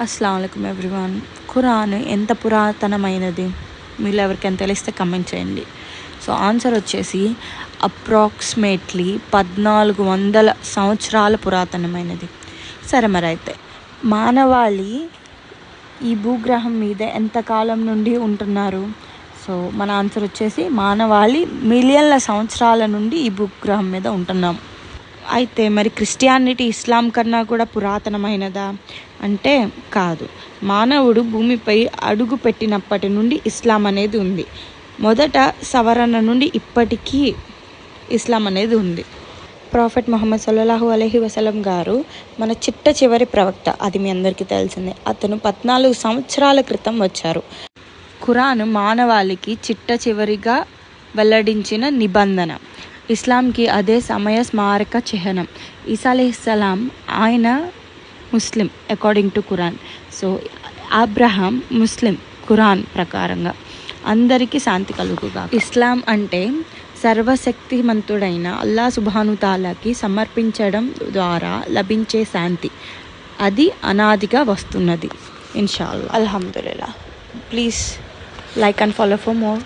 అస్సలం అయికం ఎవ్రీవన్. ఖురాన్ ఎంత పురాతనమైనది? మీరు ఎవరికైనా తెలిస్తే కమెంట్ చేయండి. సో ఆన్సర్ వచ్చేసి అప్రాక్సిమేట్లీ పద్నాలుగు వందల సంవత్సరాల పురాతనమైనది. సరే మరి అయితే మానవాళి ఈ భూగ్రహం మీద ఎంతకాలం నుండి ఉంటున్నారు? సో మన ఆన్సర్ వచ్చేసి మానవాళి మిలియన్ల సంవత్సరాల నుండి ఈ భూగ్రహం మీద ఉంటున్నాం. అయితే మరి క్రిస్టియానిటీ ఇస్లాం కన్నా కూడా పురాతనమైనదా? అంటే కాదు. మానవుడు భూమిపై అడుగు పెట్టినప్పటి నుండి ఇస్లాం అనేది ఉంది. మొదట సవరణ నుండి ఇప్పటికీ ఇస్లాం అనేది ఉంది. ప్రాఫెట్ మొహమ్మద్ సల్లాహు అలహి వసలం గారు మన చిట్ట చివరి ప్రవక్త అది మీ అందరికీ తెలిసిందే. అతను పద్నాలుగు సంవత్సరాల క్రితం వచ్చారు. ఖురాన్ మానవాళికి చిట్ట చివరిగా వెల్లడించిన నిబంధన. ఇస్లాంకి అదే సమయ స్మారక చిహ్నం. ఈసా అలీస్లాం ఆయన ముస్లిం according to Quran so Abraham ముస్లిం కురాన్ ప్రకారంగా. అందరికీ శాంతి కలుగుగా ఇస్లాం అంటే సర్వశక్తిమంతుడైన అల్లా సుభానుతాలాకి సమర్పించడం ద్వారా లభించే శాంతి. అది అనాదిగా వస్తున్నది. ఇన్షాల్లా. అల్హమ్దుల్లా please like and follow for more